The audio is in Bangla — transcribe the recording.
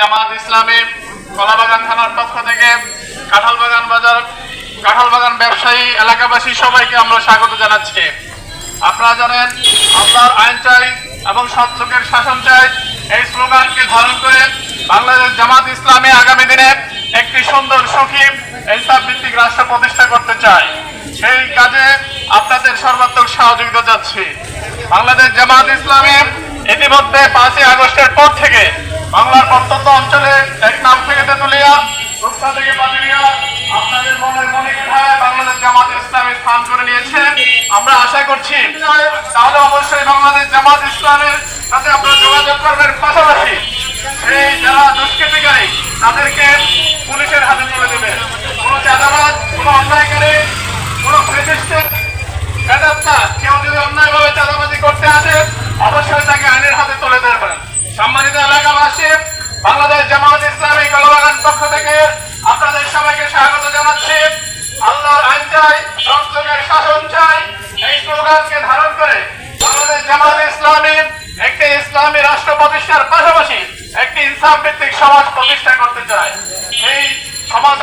জামাত ইসলামী কলাবাগান থানার পক্ষ থেকে, কাঁঠালবাগান বাজার, কাঁঠালবাগান ব্যবসায়ী এলাকাবাসী সবাইকে আমরা স্বাগত জানাচ্ছি। আপনারা জানেন আল্লাহর আইন চাই এবং সৎ লোকের শাসন চাই। এই স্লোগানকে ধারণ করে বাংলাদেশ জামাত ইসলামী আগামী দিনে একটি সুন্দর সুখী ইনসাফ ভিত্তিক রাষ্ট্র প্রতিষ্ঠা করতে চায়। সেই কাজে আপনাদের সর্বাত্মক সহযোগিতা যাচ্ছি বাংলাদেশ জামাত ইসলামী ইতিমধ্যে পাঁচই আগস্টের পর থেকে বাংলার প্রত্যন্ত অঞ্চলে এক নাম থেকে তেতুলিয়া রূপসা থেকে পাতিলিয়া আপনাদের মনে মনে কোথায় বাংলাদেশ জামাত ইসলামে স্থান করে নিয়েছে। আমরা আশা করছি তাহলে অবশ্যই বাংলাদেশ জামাত ইসলামের সাথে আপনারা যোগাযোগ করবেন পাশাপাশি। সেই যারা দুষ্কৃতিকারী, তাদেরকে এলাকাবাসী বাংলাদেশ জামাত ইসলামী গলবাগান পক্ষ থেকে আপনাদের সবাইকে স্বাগত জানাচ্ছি। আল্লাহর আইন চাই সংযোগের শাসন চাই, এই স্লোগানকে ধারণ করে বাংলাদেশ জামাত ইসলামী একটি ইসলামী রাষ্ট্র প্রতিষ্ঠার পাশাপাশি একটি ইনসাফ ভিত্তিক সমাজ প্রতিষ্ঠা করতে চায়। সেই সমাজ